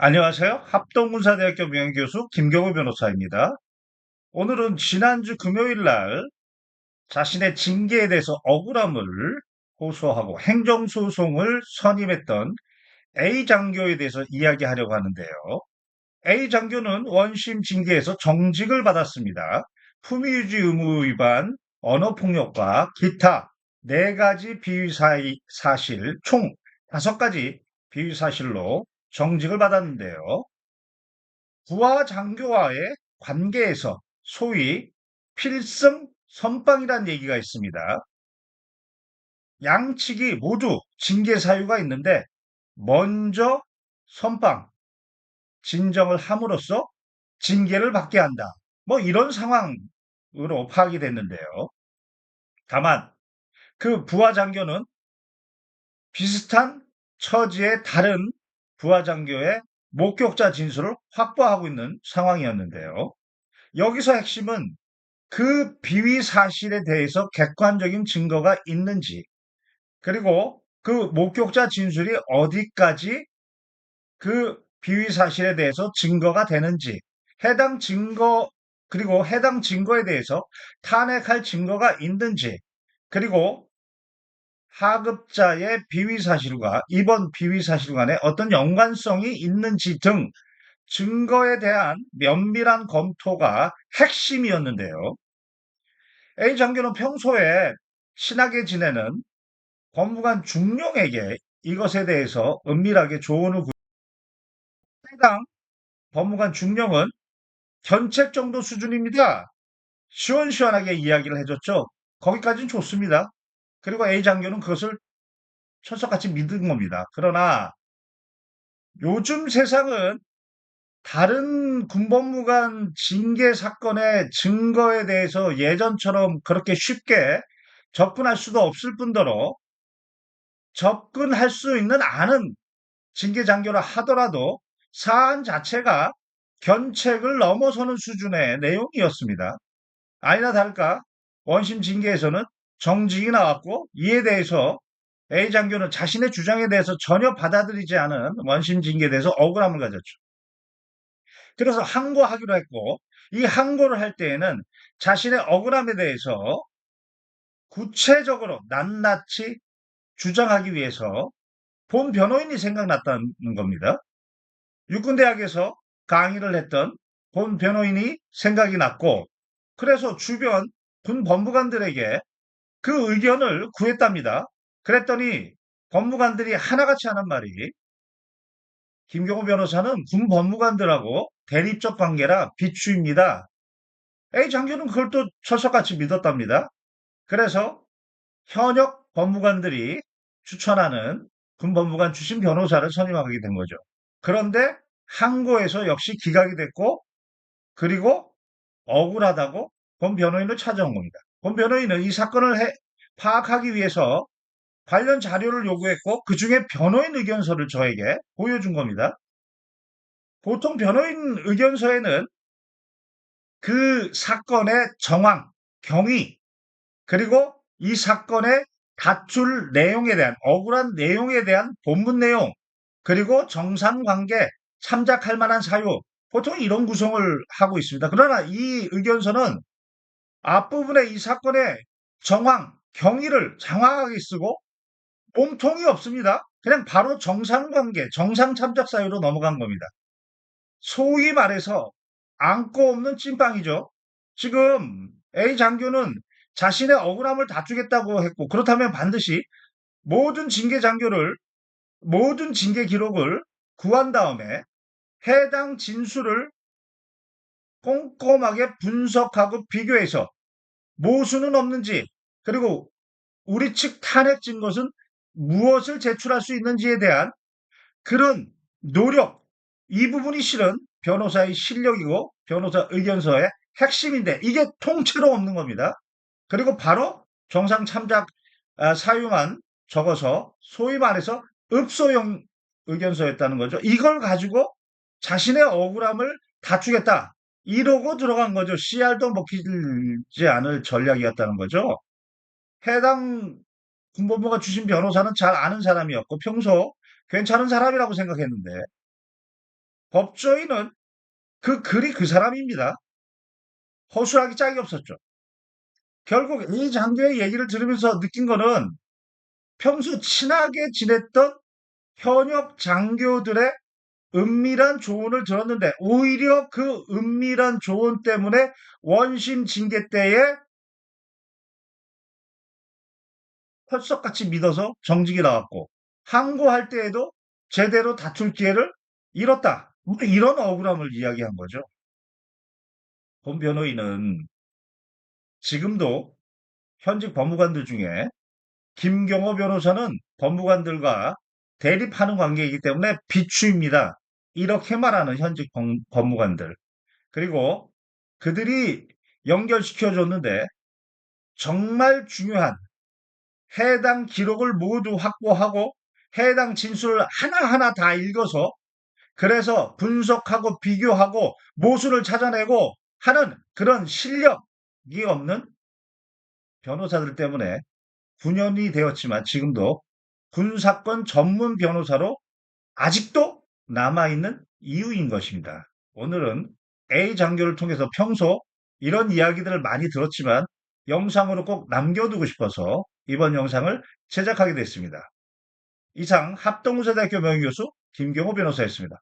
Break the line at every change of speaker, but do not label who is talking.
안녕하세요. 합동군사대학교 명예교수 김경호 변호사입니다. 오늘은 지난주 금요일 날 자신의 징계에 대해서 억울함을 호소하고 행정소송을 선임했던 A 장교에 대해서 이야기하려고 하는데요. A 장교는 원심 징계에서 정직을 받았습니다. 품위유지 의무 위반, 언어폭력과 기타 네 가지 비위 사이- 사실 총 다섯 가지 비위 사실로 정직을 받았는데요. 부하 장교와의 관계에서 소위 필승 선빵이라는 얘기가 있습니다. 양측이 모두 징계 사유가 있는데 먼저 선빵, 진정을 함으로써 징계를 받게 한다. 뭐 이런 상황으로 파악이 됐는데요. 다만 그 부하 장교는 비슷한 처지의 다른 부하 장교의 목격자 진술을 확보하고 있는 상황이었는데요. 여기서 핵심은 그 비위 사실에 대해서 객관적인 증거가 있는지, 그리고 그 목격자 진술이 어디까지 그 비위 사실에 대해서 증거가 되는지, 해당 증거, 그리고 해당 증거에 대해서 탄핵할 증거가 있는지, 그리고 하급자의 비위 사실과 이번 비위 사실 간에 어떤 연관성이 있는지 등 증거에 대한 면밀한 검토가 핵심이었는데요. A 장교는 평소에 친하게 지내는 법무관 중령에게 이것에 대해서 은밀하게 조언을 구 해당 법무관 중령은 견책 정도 수준입니다. 시원시원하게 이야기를 해줬죠. 거기까지는 좋습니다. 그리고 A 장교는 그것을 철석같이 믿은 겁니다. 그러나 요즘 세상은 다른 군법무관 징계 사건의 증거에 대해서 예전처럼 그렇게 쉽게 접근할 수도 없을 뿐더러 접근할 수 있는 아는 징계 장교라 하더라도 사안 자체가 견책을 넘어서는 수준의 내용이었습니다. 아니나 다를까 원심 징계에서는 정직이 나왔고 이에 대해서 A 장교는 자신의 주장에 대해서 전혀 받아들이지 않은 원심 징계에 대해서 억울함을 가졌죠. 그래서 항고하기로 했고 이 항고를 할 때에는 자신의 억울함에 대해서 구체적으로 낱낱이 주장하기 위해서 본 변호인이 생각났다는 겁니다. 육군대학에서 강의를 했던 본 변호인이 생각이 났고 그래서 주변 군 법무관들에게 그 의견을 구했답니다. 그랬더니 법무관들이 하나같이 하는 말이 김경호 변호사는 군 법무관들하고 대립적 관계라 비추입니다. A 장교는 그걸 또 철석같이 믿었답니다. 그래서 현역 법무관들이 추천하는 군 법무관 출신 변호사를 선임하게 된 거죠. 그런데 항고에서 역시 기각이 됐고 그리고 억울하다고 본 변호인을 찾아온 겁니다. 본 변호인은 이 사건을 해, 파악하기 위해서 관련 자료를 요구했고 그 중에 변호인 의견서를 저에게 보여준 겁니다. 보통 변호인 의견서에는 그 사건의 정황, 경위, 그리고 이 사건의 다툴 내용에 대한, 억울한 내용에 대한 본문 내용, 그리고 정상관계, 참작할 만한 사유, 보통 이런 구성을 하고 있습니다. 그러나 이 의견서는 앞부분에 이 사건의 정황, 경위를 장황하게 쓰고 몸통이 없습니다. 그냥 바로 정상관계, 정상참작 사유로 넘어간 겁니다. 소위 말해서 안고 없는 찐빵이죠. 지금 A 장교는 자신의 억울함을 다투겠다고 했고 그렇다면 반드시 모든 징계 장교를 모든 징계 기록을 구한 다음에 해당 진술을 꼼꼼하게 분석하고 비교해서 모수는 없는지 그리고 우리 측 탄핵진 것은 무엇을 제출할 수 있는지에 대한 그런 노력 이 부분이 실은 변호사의 실력이고 변호사 의견서의 핵심인데 이게 통째로 없는 겁니다. 그리고 바로 정상 참작 아, 사유만 적어서 소위 말해서 읍소형 의견서였다는 거죠. 이걸 가지고 자신의 억울함을 다투겠다. 이러고 들어간 거죠. CR도 먹히지 않을 전략이었다는 거죠. 해당 군법무가 주신 변호사는 잘 아는 사람이었고 평소 괜찮은 사람이라고 생각했는데 법조인은 그 글이 그 사람입니다. 허술하기 짝이 없었죠. 결국 이 장교의 얘기를 들으면서 느낀 거는 평소 친하게 지냈던 현역 장교들의 은밀한 조언을 들었는데 오히려 그 은밀한 조언 때문에 원심 징계 때에 펄썩같이 믿어서 정직이 나왔고 항고할 때에도 제대로 다툴 기회를 잃었다. 뭐 이런 억울함을 이야기한 거죠. 본 변호인은 지금도 현직 법무관들 중에 김경호 변호사는 법무관들과 대립하는 관계이기 때문에 비추입니다. 이렇게 말하는 현직 법- 법무관들. 그리고 그들이 연결시켜 줬는데 정말 중요한 해당 기록을 모두 확보하고 해당 진술을 하나하나 다 읽어서 그래서 분석하고 비교하고 모순을 찾아내고 하는 그런 실력이 없는 변호사들 때문에 9년이 되었지만 지금도 군사권 전문 변호사로 아직도 남아있는 이유인 것입니다. 오늘은 A 장교를 통해서 평소 이런 이야기들을 많이 들었지만 영상으로 꼭 남겨두고 싶어서 이번 영상을 제작하게 됐습니다. 이상 합동우세대학교 명예교수 김경호 변호사였습니다.